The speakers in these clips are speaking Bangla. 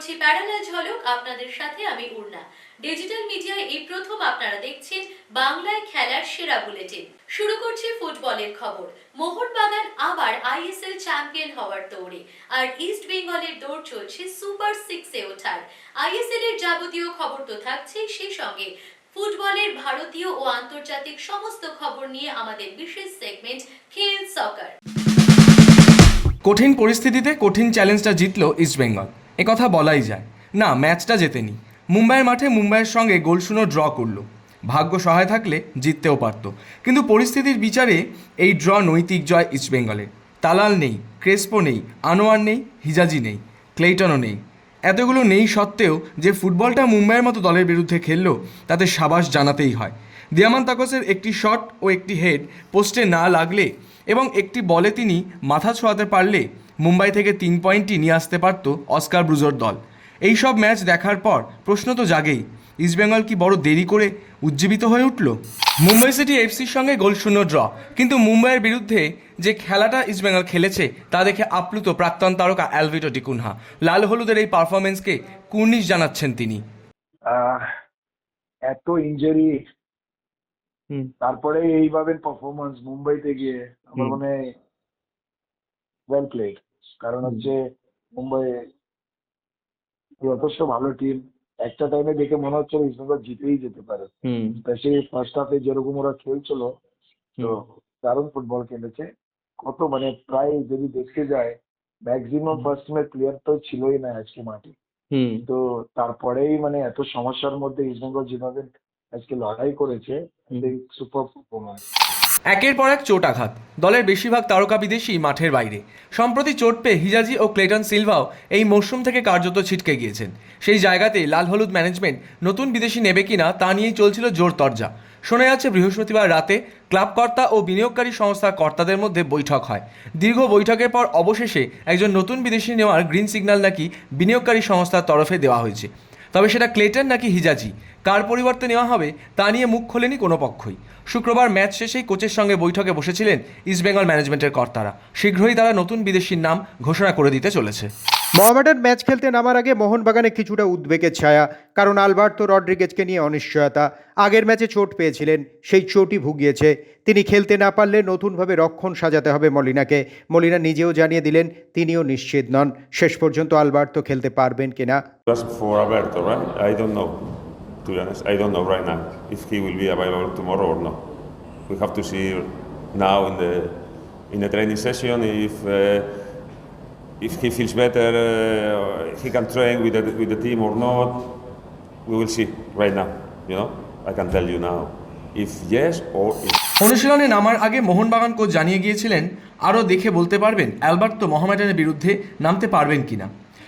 করছি প্যারালাল ঝলক আপনাদের সাথে আমি উর্না ডিজিটাল মিডিয়ায় এই প্রথম আপনারা দেখছেন বাংলায় খেলার সেরা বুলেটিন। শুরু করছি ফুটবলের খবর। মোহনবাগান আবার আইএসএল চ্যাম্পিয়ন হওয়ার দৌড়ে। আর ইস্ট বেঙ্গলের দৌড় চলছে সুপার সিক্সে ওঠার। আইএসএল এর যাবতীয় খবর তো থাকছেই সেই সঙ্গে ফুটবলের ভারতীয় ও আন্তর্জাতিক সমস্ত খবর নিয়ে আমাদের বিশেষ সেগমেন্ট খেল সকার কঠিন পরিস্থিতিতে কঠিন চ্যালেঞ্জটা জিতল ইস্টবেঙ্গল কথা বলাই যায়। না, ম্যাচটা জেতেনি। মুম্বাইয়ের মাঠে মুম্বাইয়ের সঙ্গে গোলশূন্য ড্র করল। ভাগ্য সহায় থাকলে জিততেও পারত। কিন্তু পরিস্থিতির বিচারে এই ড্র নৈতিক জয় ইস্টবেঙ্গলের তালাল নেই, ক্রেসপো নেই, আনোয়ার নেই, হিজাজি নেই, ক্লেইটনও নেই। এতগুলো নেই সত্ত্বেও যে ফুটবলটা মুম্বাইয়ের মতো দলের বিরুদ্ধে খেললো, তাতে সাবাস জানাতেই হয়। দিয়ামান তাকসের একটি শট ও একটি হেড পোস্টে না লাগলে এবং একটি বলে তিনি মাথা ছোঁয়াতে পারলে মুম্বাই থেকে তিন পয়েন্টই নিয়ে আসতে পারত অস্কার ব্রুজোর দল। এই সব ম্যাচ দেখার পর প্রশ্ন তো জাগেই ইস্টবেঙ্গল কি বড় দেরি করে উজ্জীবিত হয়ে উঠল? মুম্বাই সিটি এফসির সঙ্গে গোল শূন্য ড্র কিন্তু মুম্বাইয়ের বিরুদ্ধে যে খেলাটা ইস্টবেঙ্গল খেলেছে তা দেখে আপ্লুত প্রাক্তন তারকা অ্যালভিটো ডিকুনহা লাল হলুদের এই পারফরমেন্সকে কুর্নিশ জানাচ্ছেন তিনি। আহ, এত ইনজারি হুম। তারপরে এইভাবে পারফরমেন্স মুম্বাইতে গিয়ে আমার মনে হয় ওয়েল প্লেড কারণ হচ্ছে মুম্বাই যথেষ্ট ভালো টিম একটা টাইমে দেখে মনে হচ্ছে ইস্টবেঙ্গল জিতেই যেতে পারে। স্পেশালি ফার্স্ট হাফে যেরকম ওরা খেলছিল তো দারুণ ফুটবল খেলেছে। কত মানে প্রায় যদি দেখতে যায় ম্যাক্সিমাম ফার্স্ট টিমের প্লেয়ার তো ছিলই না আজকে মাঠে। তো তারপরেই মানে এত সমস্যার মধ্যে ইস্টবেঙ্গল যেভাবে আজকে লড়াই করেছে সুপার পারফরমেন্স একের পর এক চোট আঘাত। দলের বেশিরভাগ তারকা বিদেশি মাঠের বাইরে। সম্প্রতি চোট পেয়ে হিজাজি ও ক্লেটন সিলভাও এই মরশুম থেকে কার্যত ছিটকে গিয়েছেন। সেই জায়গাতে লাল হলুদ ম্যানেজমেন্ট নতুন বিদেশি নেবে কিনা তা নিয়েই চলছিল জোর তরজা। শোনা যাচ্ছে বৃহস্পতিবার রাতে ক্লাব কর্তা ও বিনিয়োগকারী সংস্থার কর্তাদের মধ্যে বৈঠক হয়। দীর্ঘ বৈঠকের পর অবশেষে একজন নতুন বিদেশি নেওয়ার গ্রিন সিগন্যাল নাকি বিনিয়োগকারী সংস্থার তরফে দেওয়া হয়েছে। তবে সেটা ক্লেটন নাকি হিজাজি? কার পরিবর্তে নেওয়া হবে তা নিয়ে মুখ খোলেনি কোনো পক্ষই। শুক্রবার ম্যাচ শেষেই কোচের সঙ্গে বৈঠকে বসেছিলেন ইস্টবেঙ্গল ম্যানেজমেন্টের কর্তারা। শীঘ্রই তারা নতুন বিদেশির নাম ঘোষণা করে দিতে চলেছে। মোহামেডান ম্যাচ খেলতে নামার আগে মোহনবাগানে কিছুটা উদ্বেগের ছায়া। কারণ আলবার্তো রড্রিগেজকে নিয়ে অনিশ্চয়তা। আগের ম্যাচে চোট পেয়েছিলেন সেই চোটই ভুগিয়েছে। তিনি খেলতে না পারলে নতুনভাবে রক্ষণ সাজাতে হবে মলিনাকে। মলিনা নিজেও জানিয়ে দিলেন তিনিও নিশ্চিত নন। শেষ পর্যন্ত আলবার্তো খেলতে পারবেন কিনা। To be honest, I don't know right now if he will be available tomorrow or not. We have to see now in the in the training session if uh, if he feels better, uh, he can train with the with the team or not. We will see right now. You know, I can tell you now if yes or if. অনুশীলনে নামার আগে মোহনবাগান কোচ জানিয়ে গিয়েছিলেন আরও দেখে বলতে পারবেন অ্যালবার্তো মোহামেডানের বিরুদ্ধে নামতে পারবেন কিনা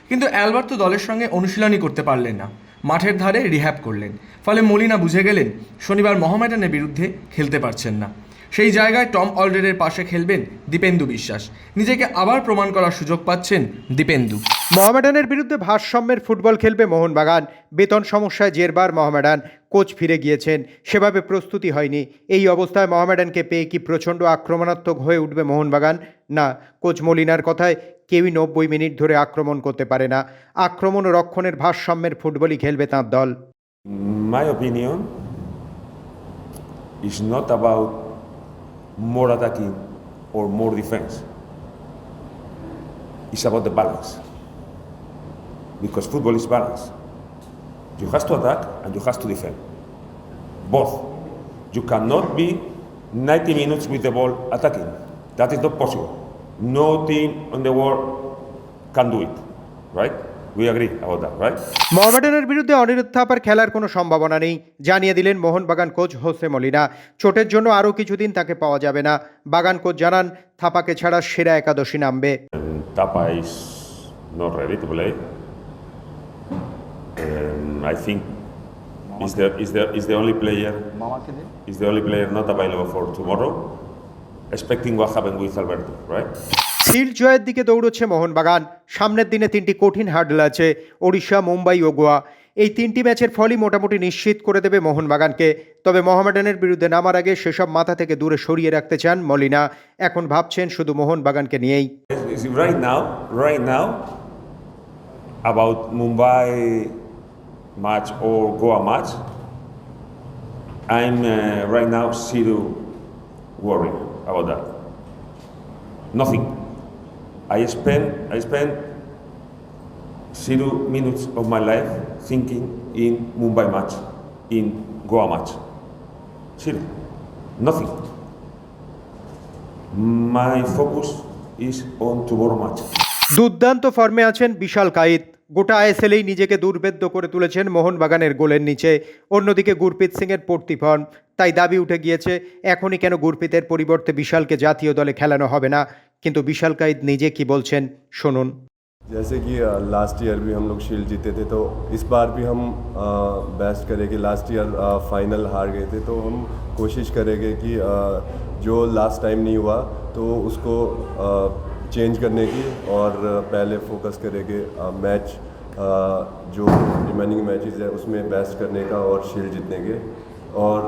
কিন্তু অ্যালবার্তো দলের সঙ্গে অনুশীলনই করতে পারলেন না মাঠের ধারে রিহ্যাব করলেন। ফলে মলিনা বুঝে গেলেন, শনিবার মহমেডানের বিরুদ্ধে খেলতে পারছেন না। সেই জায়গায় টম অলরেডের পাশে খেলবেন দীপেন্দু বিশ্বাস। নিজেকে আবার প্রমাণ করার সুযোগ পাচ্ছেন দীপেন্দু। মহামেডানের বিরুদ্ধে ভারসাম্যের ফুটবল খেলবে মোহনবাগান। বেতন সমস্যায় জেরবার মোহামেডান। কোচ ফিরে গিয়েছেন, সেভাবে প্রস্তুতি হয়নি এই অবস্থায় মহামেডানকে পেয়ে কি প্রচণ্ড আক্রমণাত্মক হয়ে উঠবে মোহনবাগান না, কোচ মলিনার কথায় কেউই নব্বই মিনিট ধরে আক্রমণ করতে পারে না আক্রমণ ও রক্ষণের ভারসাম্যের ফুটবলই খেলবে তাঁর দল মাই opinion is not about more attacking or more defense. It's about the balance. Because football is balance. You have to attack and you have to defend. Both. You cannot be 90 minutes with the ball attacking. That is not possible. No team in the world can do it. Right? We agree about that, right? মোহামেডানের বিরুদ্ধে অনিরুদ্ধ থাপার খেলার কোনো সম্ভাবনা নেই জানিয়ে দিলেন মোহনবাগান কোচ হোসে মলিনা চোটের জন্য আরও কিছুদিন তাকে পাওয়া যাবে না বাগান কোচ জানান থাপাকে ছাড়া সেরা একাদশী নামবে Tapa is not ready to play. Um, I think is the is the is the only player is the only player not available for tomorrow. Expecting what happened with Alberto, right? সিল্ড জয়ের দিকে দৌড়চ্ছে মোহনবাগান সামনের দিনে তিনটি কঠিন হার্ডল আছে ওড়িশা মুম্বাই ও গোয়া এই তিনটি ম্যাচের ফলই মোটামুটি নিশ্চিত করে দেবে মোহনবাগানকে তবে মোহামেডানের বিরুদ্ধে নামার আগে সেসব মাথা থেকে দূরে সরিয়ে রাখতে চান মলিনা এখন ভাবছেন শুধু মোহনবাগানকে নিয়েই Right now, right now, about Mumbai match or Goa match, I'm uh, right now zero worried about that. Nothing. I spend I spend zero minutes of my life thinking in Mumbai match, in Goa match. Zero. Nothing. My focus is on tomorrow match. দুর্দান্ত ফর্মে আছেন বিশাল কাইত গোটা আইএসএলেই নিজেকে দুর্বেদ্য করে তুলেছেন মোহনবাগানের গোলের নিচে অন্যদিকে গুরপ্রীত সিংয়ের পড়তি ফর্ম তাই দাবি উঠে গিয়েছে এখনই কেন গুরপ্রীতের পরিবর্তে বিশালকে জাতীয় দলে খেলানো হবে না কিন্তু বিশাল কাইত নিজে কি বলছেন শুনুন जैसे कि लास्ट ईयर भी हम लोग शील्ड जीते थे तो इस बार भी हम बेस्ट करेंगे लास्ट ईयर फाइनल हार गए थे तो हम कोशिश करेंगे कि अ, जो लास्ट टाइम नहीं हुआ तो उसको चेंज करने की और पहले फोकस करेंगे मैच जो रिमेनिंग मैचेस है, उसमें बेस्ट करने का और शील्ड जीतने के। और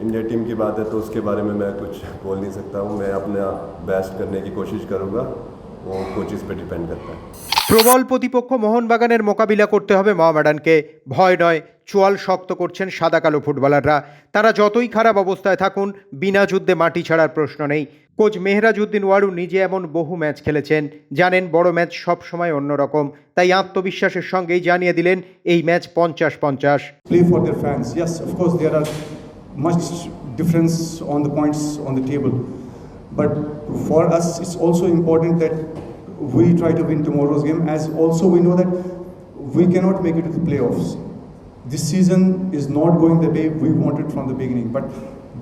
इंडिया टीम की बात है तो उसके बारे में मैं कुछ बोल नहीं सकता हूँ। मैं अपना बेस्ट करने की कोशिश करूँगा। वो कोचेस पे डिपेंड करता है প্রবল প্রতিপক্ষ মোহনবাগানের মোকাবিলা করতে হবে মহামেডানকে ভয় নয় চোয়াল শক্ত করছেন সাদা কালো ফুটবলাররা তারা যতই খারাপ অবস্থায় থাকুন বিনা যুদ্ধে মাটি ছাড়ার প্রশ্ন নেই কোচ মেহরাজউদ্দিন ওয়ারু নিজে এমন বহু ম্যাচ খেলেছেন জানেন বড় ম্যাচ সব সময় অন্যরকম তাই আত্মবিশ্বাসের সঙ্গেই জানিয়ে দিলেন এই ম্যাচ পঞ্চাশ পঞ্চাশ play for their fans. Yes, of course, there are much difference on the points on the table. But for us, it's also important that we try to win tomorrow's game, as also we know that we cannot make it to the playoffs. This season is not going the way we wanted from the beginning. But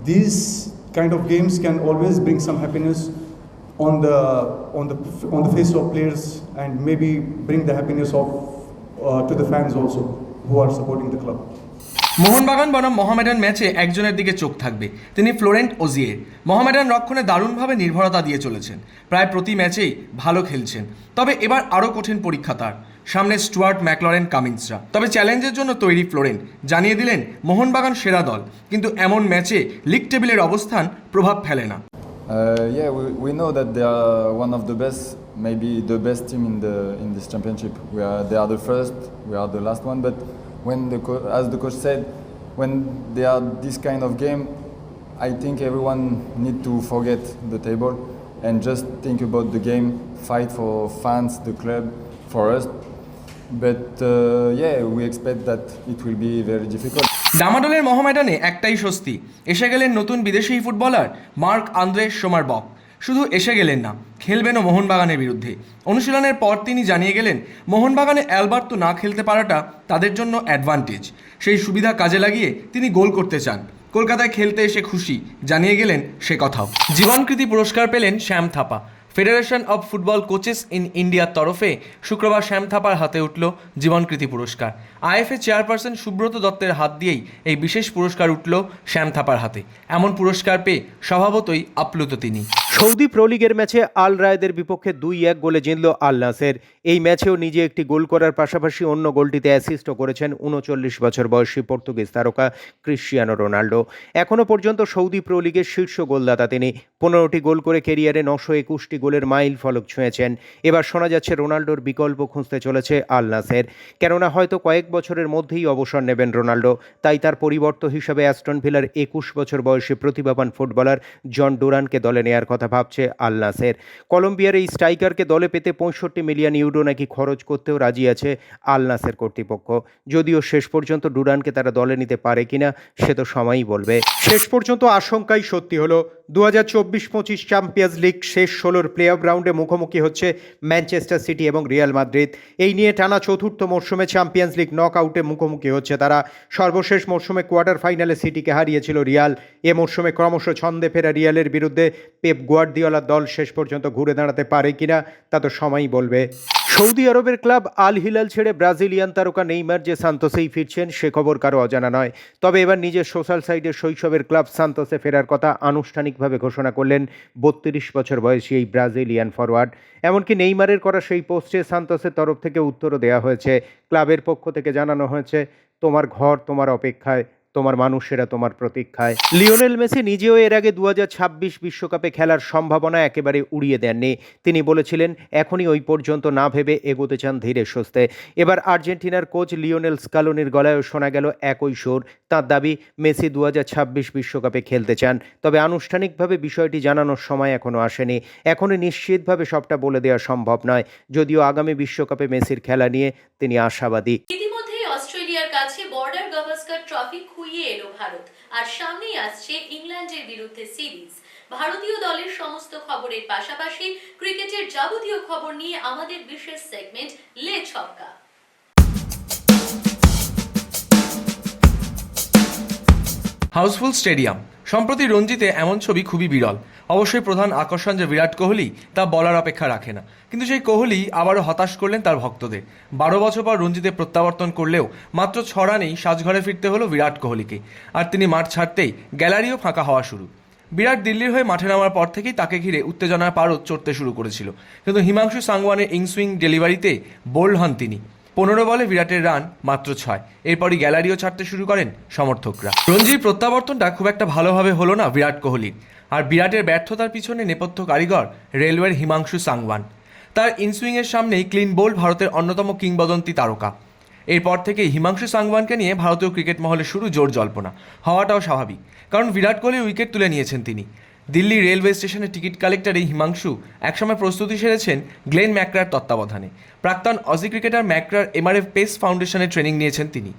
these kind of games can always bring some happiness on the on the on the face of players and maybe bring the happiness of uh, to the fans also who are supporting the club. Mohun Bagan বনাম মোহামেডান ম্যাচে একজনের দিকে চোখ থাকবে। তিনি ফ্লোরেন্ট ওজিয়ে। মোহামেডান রক্ষণে দারুণভাবে নির্ভরতা দিয়ে চলেছেন। প্রায় প্রতি ম্যাচেই ভালো খেলছেন। তবে এবার আরও কঠিন পরীক্ষা তার। সামনে স্টুয়ার্ট ম্যাকলরেন কামিন্সরা। তবে চ্যালেঞ্জের জন্য তৈরি ফ্লোরেন্ট। জানিয়ে দিলেন মোহনবাগান সেরা দল। কিন্তু এমন ম্যাচে লিগ টেবিলের অবস্থান প্রভাব ফেলে না। Uh, yeah, we, we know that they are one of the best, maybe the best team in the in this championship. We are they are the first, we are the last one. But when the co- as the coach said, when they are this kind of game, I think everyone need to forget the table and just think about the game, fight for fans, the club, for us. But uh, yeah, we expect that it will be very difficult. ডামাডোলের মোহামেডানে একটাই স্বস্তি এসে গেলেন নতুন বিদেশি ফুটবলার মার্ক আন্দ্রে সোমারবক শুধু এসে গেলেন না, খেলবেনও মোহনবাগানের বিরুদ্ধে। অনুশীলনের পর তিনি জানিয়ে গেলেন, মোহনবাগানে অ্যালবার্তো না খেলতে পারাটা তাদের জন্য অ্যাডভান্টেজ। সেই সুবিধা কাজে লাগিয়ে তিনি গোল করতে চান। কলকাতায় খেলতে এসে খুশি, জানিয়ে গেলেন সে কথাও। জীবনকৃতি পুরস্কার পেলেন Shyam Thapa. Federation of football coaches in ইন্ডিয়ার তরফে শুক্রবার শ্যাম থাপার হাতে উঠল জীবনকৃতি পুরস্কার। আইএফএ চেয়ারপারসন সুব্রত দত্তের হাত দিয়েই এই বিশেষ পুরস্কার উঠল শ্যাম থাপার হাতে। এমন পুরস্কার পেয়ে স্বভাবতই আপ্লুত তিনি। সৌদি প্রো লিগের ম্যাচে আল রায়দের বিপক্ষে দুই এক গোলে জিতল আল নাসের এই ম্যাচেও নিজে একটি গোল করার পাশাপাশি অন্য গোলটিতে অ্যাসিস্টও করেছেন উনচল্লিশ বছর বয়সী পর্তুগিজ তারকা ক্রিশ্চিয়ানো রোনাল্ডো এখনও পর্যন্ত সৌদি প্রো লিগের শীর্ষ গোলদাতা তিনি। পনেরোটি গোল করে কেরিয়ারে নশো একুশটি গোলের মাইল ফলক ছুঁয়েছেন। এবার শোনা যাচ্ছে রোনাল্ডোর বিকল্প খুঁজতে চলেছে আল নাসের। কেননা হয়তো কয়েক বছরের মধ্যেই অবসর নেবেন রোনাল্ডো তাই তার পরিবর্ত হিসাবে অ্যাস্টন ভিলার একুশ বছর বয়সী প্রতিভাবান ফুটবলার জন ডোরানকে দলে নেয়ার কথা ভাবছে আল নাসের। কলম্বিয়ার এই স্ট্রাইকারকে দলে পেতে পঁয়ষট্টি মিলিয়ন ইউরো নাকি খরচ করতেও রাজি আছে আল নাসের কর্তৃপক্ষ। যদিও শেষ পর্যন্ত ডুরানকে তারা দলে নিতে পারে কিনা, সে তো সময়ই বলবে। শেষ পর্যন্ত আশঙ্কাই সত্যি হলো দু হাজার চব্বিশ পঁচিশ চ্যাম্পিয়ন্স লিগ শেষ ষোলোর প্লে অফ রাউন্ডে মুখোমুখি হচ্ছে ম্যানচেস্টার সিটি এবং রিয়াল মাদ্রিদ এই নিয়ে টানা চতুর্থ মরশুমে চ্যাম্পিয়ন্স লিগ নক আউটে মুখোমুখি হচ্ছে তারা। সর্বশেষ মরশুমে কোয়ার্টার ফাইনালে সিটিকে হারিয়েছিল রিয়াল এ মরশুমে ক্রমশ ছন্দে ফেরা রিয়ালের বিরুদ্ধে পেপ গুয়ার্দিওলার দল শেষ পর্যন্ত ঘুরে দাঁড়াতে পারে কিনা তা তো সময়ই বলবে। সৌদি আরবের ক্লাব আল হিলাল ছেড়ে ব্রাজিলিয়ান তারকা নেইমার যে সান্তোসেই ফিরছেন, সে খবর কারও অজানা নয়। তবে এবার নিজের সোশ্যাল সাইটে শৈশবের ক্লাব সান্তোসে ফেরার কথা আনুষ্ঠানিকভাবে ঘোষণা করলেন বত্রিশ বছর বয়সী এই ব্রাজিলিয়ান ফরওয়ার্ড এমনকি নেইমারের করা সেই পোস্টে সান্তোসের তরফ থেকে উত্তরও দেওয়া হয়েছে। ক্লাবের পক্ষ থেকে জানানো হয়েছে, তোমার ঘর, তোমার অপেক্ষায় তোমার মানুষেরা তোমার প্রতীক্ষায়। লিওনেল মেসি নিজেও এর আগে দু বিশ্বকাপে খেলার সম্ভাবনা একেবারে উড়িয়ে দেননি। তিনি বলেছিলেন, এখনই ওই পর্যন্ত না ভেবে এগোতে চান ধীরে সুস্থে। এবার আর্জেন্টিনার কোচ লিওনেল স্কালোনির গলায়ও শোনা গেল একই সুর। তার দাবি, মেসি দু বিশ্বকাপে খেলতে চান। তবে আনুষ্ঠানিকভাবে বিষয়টি জানানোর সময় এখনও আসেনি। এখনই নিশ্চিতভাবে সবটা বলে দেওয়া সম্ভব নয়। যদিও আগামী বিশ্বকাপে মেসির খেলা নিয়ে তিনি আশাবাদী ইতিমধ্যেই অস্ট্রেলিয়ার কাছে বর্ডার গাভাস্কার খুইয়ে এলো ভারত। আর সামনেই আসছে ইংল্যান্ডের বিরুদ্ধে সিরিজ। ভারতীয় দলের সমস্ত খবরের পাশাপাশি ক্রিকেটের যাবতীয় খবর নিয়ে আমাদের বিশেষ সেগমেন্ট লে ছক্কা। হাউসফুল স্টেডিয়াম সম্প্রতি রঞ্জিতে এমন ছবি খুবই বিরল। অবশ্যই প্রধান আকর্ষণ যে বিরাট কোহলি, তা বলার অপেক্ষা রাখে না। কিন্তু সেই কোহলি আবারও হতাশ করলেন তার ভক্তদের। বারো বছর পর রঞ্জিতে প্রত্যাবর্তন করলেও মাত্র ছ রানেই সাজঘরে ফিরতে হলো বিরাট কোহলিকে। আর তিনি মাঠ ছাড়তেই গ্যালারিও ফাঁকা হওয়া শুরু। বিরাট দিল্লির হয়ে মাঠে নামার পর থেকেই তাকে ঘিরে উত্তেজনার পারদ চড়তে শুরু করেছিল। কিন্তু হিমাংশু সাংওয়ানের ইংসুইং ডেলিভারিতে বোল্ড হন তিনি। পনেরো বলে বিরাটের রান মাত্র ছয়। এরপরই গ্যালারিও ছাড়তে শুরু করেন সমর্থকরা। রঞ্জির প্রত্যাবর্তনটা খুব একটা ভালোভাবে হলো না বিরাট কোহলির। আর বিরাটের ব্যর্থতার পিছনে নেপথ্য কারিগর রেলওয়ের হিমাংশু সাংওয়ান। তার ইনসুইংয়ের সামনেই ক্লিন বোল্ড ভারতের অন্যতম কিংবদন্তি তারকা। এরপর থেকে হিমাংশু সাংওয়ানকে নিয়ে ভারতীয় ক্রিকেট মহলে শুরু জোর জল্পনা। হওয়াটাও স্বাভাবিক। কারণ বিরাট কোহলি উইকেট তুলে নিয়েছেন তিনি। দিল্লি রেলওয়ে স্টেশনের টিকিট কালেক্টর এই হিমাংশু একসময় প্রস্তুতি সেরেছেন গ্লেন ম্যাকরার তত্ত্বাবধানে। প্রাক্তন অজি ক্রিকেটার ম্যাকরার এমআরএফ পেস ফাউন্ডেশনে ট্রেনিং নিয়েছেন তিনি।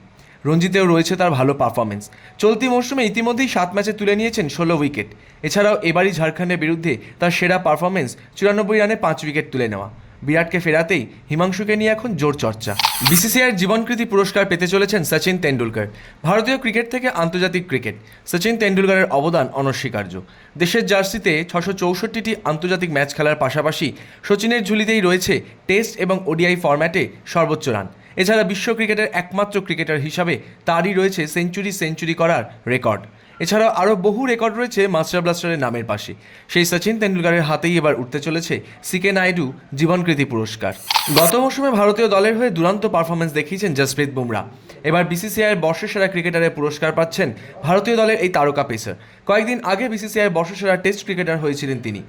রঞ্জিতেও রয়েছে তার ভালো পারফরমেন্স চলতি মৌসুমে ইতিমধ্যেই সাত ম্যাচে তুলে নিয়েছেন ষোলো উইকেট। এছাড়াও এবারই ঝাড়খণ্ডের বিরুদ্ধে তার সেরা পারফরমেন্স চুরানব্বই রানে পাঁচ উইকেট তুলে নেওয়া। বিরাটকে ফেরাতেই হিমাংশুকে নিয়ে এখন জোর চর্চা। বিসিসিআইয়ের জীবনকৃতি পুরস্কার পেতে চলেছেন সচিন তেন্ডুলকর। ভারতীয় ক্রিকেট থেকে আন্তর্জাতিক ক্রিকেট। সচিন তেন্ডুলকরের অবদান অনস্বীকার্য। দেশের জার্সিতে ছশো চৌষট্টিটি আন্তর্জাতিক ম্যাচ খেলার পাশাপাশি সচিনের ঝুলিতেই রয়েছে টেস্ট এবং ওডিআই ফরম্যাটে সর্বোচ্চ রান। এছাড়া বিশ্ব ক্রিকেটের একমাত্র ক্রিকেটার হিসাবে তারই রয়েছে সেঞ্চুরি সেঞ্চুরি করার রেকর্ড। এছাড়াও আরও বহু রেকর্ড রয়েছে মাস্টার ব্লাস্টারের নামের পাশে। সেই সচিন তেন্ডুলকরের হাতেই এবার উঠতে চলেছে সিকে নাইডু জীবনকৃতি পুরস্কার। গত মৌসুমে ভারতীয় দলের হয়ে দুরন্ত পারফরমেন্স দেখিয়েছেন জসপ্রীত বুমরা। এবার বিসিসিআইয়ের বর্ষসেরা ক্রিকেটারের পুরস্কার পাচ্ছেন ভারতীয় দলের এই তারকা পেসার। কয়েকদিন আগে বিসিসিআইয়ের বর্ষসেরা টেস্ট ক্রিকেটার হয়েছিলেন তিনি।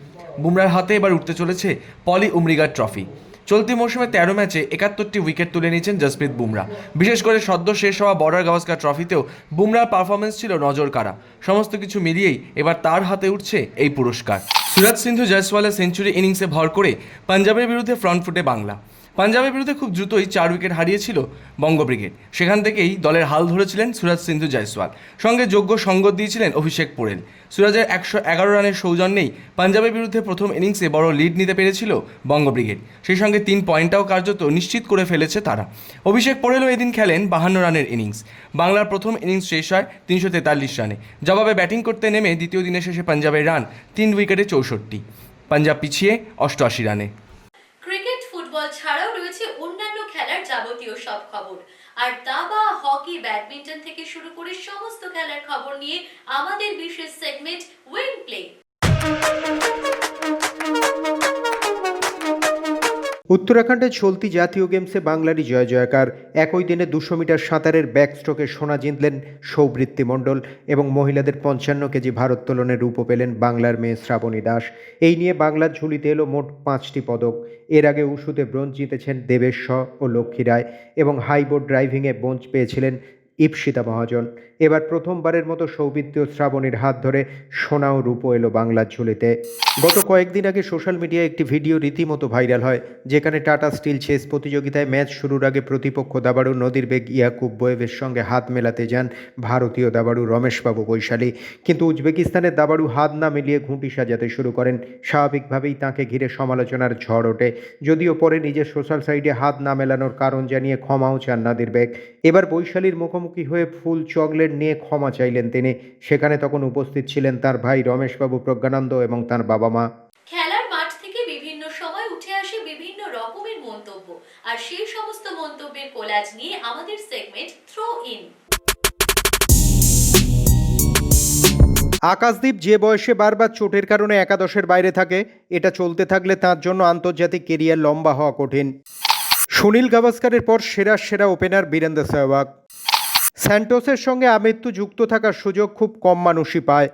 বুমরার হাতে এবার উঠতে চলেছে পলি উমরিগার ট্রফি। চলতি মৌসুমে তেরো ম্যাচে একাত্তরটি উইকেট তুলে নিয়েছেন জসপ্রীত বুমরা। বিশেষ করে সদ্য শেষ হওয়া বর্ডার গাভাস্কার ট্রফিতেও বুমরার পারফরমেন্স ছিল নজর কাড়া সমস্ত কিছু মিলিয়েই এবার তার হাতে উঠছে এই পুরস্কার। সুরাজ সিন্ধু জয়সওয়ালের সেঞ্চুরি ইনিংসে ভর করে পাঞ্জাবের বিরুদ্ধে ফ্রন্ট ফুটে বাংলা। পাঞ্জাবের বিরুদ্ধে খুব দ্রুতই চার উইকেট হারিয়েছিল বঙ্গ ব্রিগেড সেখান থেকেই দলের হাল ধরেছিলেন সুরাজ সিন্ধু জয়সওয়াল। সঙ্গে যোগ্য সঙ্গত দিয়েছিলেন অভিষেক পোরেল। সুরাজের একশো এগারো রানের সৌজন্যেই পাঞ্জাবের বিরুদ্ধে প্রথম ইনিংসে বড় লিড নিতে পেরেছিল বঙ্গ ব্রিগেড সেই সঙ্গে তিন পয়েন্টটাও কার্যত নিশ্চিত করে ফেলেছে তারা। অভিষেক পোরেলও এদিন খেলেন বাহান্ন রানের ইনিংস। বাংলার প্রথম ইনিংস শেষ হয় তিনশো তেতাল্লিশ রানে। জবাবে ব্যাটিং করতে নেমে দ্বিতীয় দিনের শেষে পাঞ্জাবের রান তিন উইকেটে চৌষট্টি। পাঞ্জাব পিছিয়ে অষ্টআশি রানে ক্রিকেট ফুটবল ছাড়াও রয়েছে অন্যান্য যাবতীয় সব খবর। আর দাবা হকি, ব্যাডমিন্টন থেকে শুরু করে সমস্ত খেলার খবর নিয়ে আমাদের বিশেষ সেগমেন্ট উইন প্লে উত্তরাখণ্ডে চলতি জাতীয় গেমসে বাংলারই জয় জয়কার। একই দিনে দুশো মিটার সাঁতারের ব্যাকস্ট্রোকে সোনা জিতলেন সৌবৃত্তি মণ্ডল এবং মহিলাদের পঞ্চান্ন কেজি ভারোত্তোলনে রূপও পেলেন বাংলার মেয়ে শ্রাবণী দাস। এই নিয়ে বাংলার ঝুলিতে এলো মোট পাঁচটি পদক। এর আগে উষুতে ব্রোঞ্জ জিতেছেন দেবেশ ও লক্ষ্মী রায় এবং হাইবোর্ড ড্রাইভিংয়ে ব্রোঞ্জ পেয়েছিলেন ইপসিতা মহাজন। এবার প্রথমবারের মতো সৌবিত্য শ্রাবণীর হাত ধরে সোনা ও রূপো এলো বাংলার ঝুলিতে। গত কয়েকদিন আগে সোশ্যাল মিডিয়ায় একটি ভিডিও রীতিমতো ভাইরাল হয়, যেখানে টাটা স্টিল চেস প্রতিযোগিতায় ম্যাচ শুরুর আগে প্রতিপক্ষ দাবাড়ু নদীর বেগ ইয়াকুব বোয়েভের সঙ্গে হাত মেলাতে যান ভারতীয় দাবাড়ু রমেশবাবু বৈশালী। কিন্তু উজবেকিস্তানের দাবাড়ু হাত না মিলিয়ে ঘুঁটি সাজাতে শুরু করেন, স্বাভাবিকভাবেই তাঁকে ঘিরে সমালোচনার ঝড় ওঠে। যদিও পরে নিজের সোশ্যাল সাইডে হাত না মেলানোর কারণ জানিয়ে ক্ষমাও চান নাদির বেগ। এবার বৈশালীর মুখোমুখি হয়ে ফুল চকলেট নিয়ে ক্ষমা চাইলেন তিনি। সেখানে তখন উপস্থিত ছিলেন তার ভাই রমেশবাবু প্রজ্ঞানন্দ এবং তার বাবা মা। খেলার মাঠ থেকে বিভিন্ন সময় উঠে আসে বিভিন্ন রকমের মন্তব্য। আর সেই সমস্ত মন্তব্যের কোলাজ নিয়ে আমাদের সেগমেন্ট থ্রো ইন আকাশদীপ যে বয়সে বারবার চোটের কারণে একাদশের বাইরে থাকে এটা চলতে থাকলে তার জন্য আন্তর্জাতিক কেরিয়ার লম্বা হওয়া কঠিন। সুনীল গাভাস্কারের পর সেরা সেরা ওপেনার বীরেন্দ্র সেহবাগ স্যান্টোসের সঙ্গে আমৃত্যু যুক্ত থাকার সুযোগ খুব কম মানুষই পায়।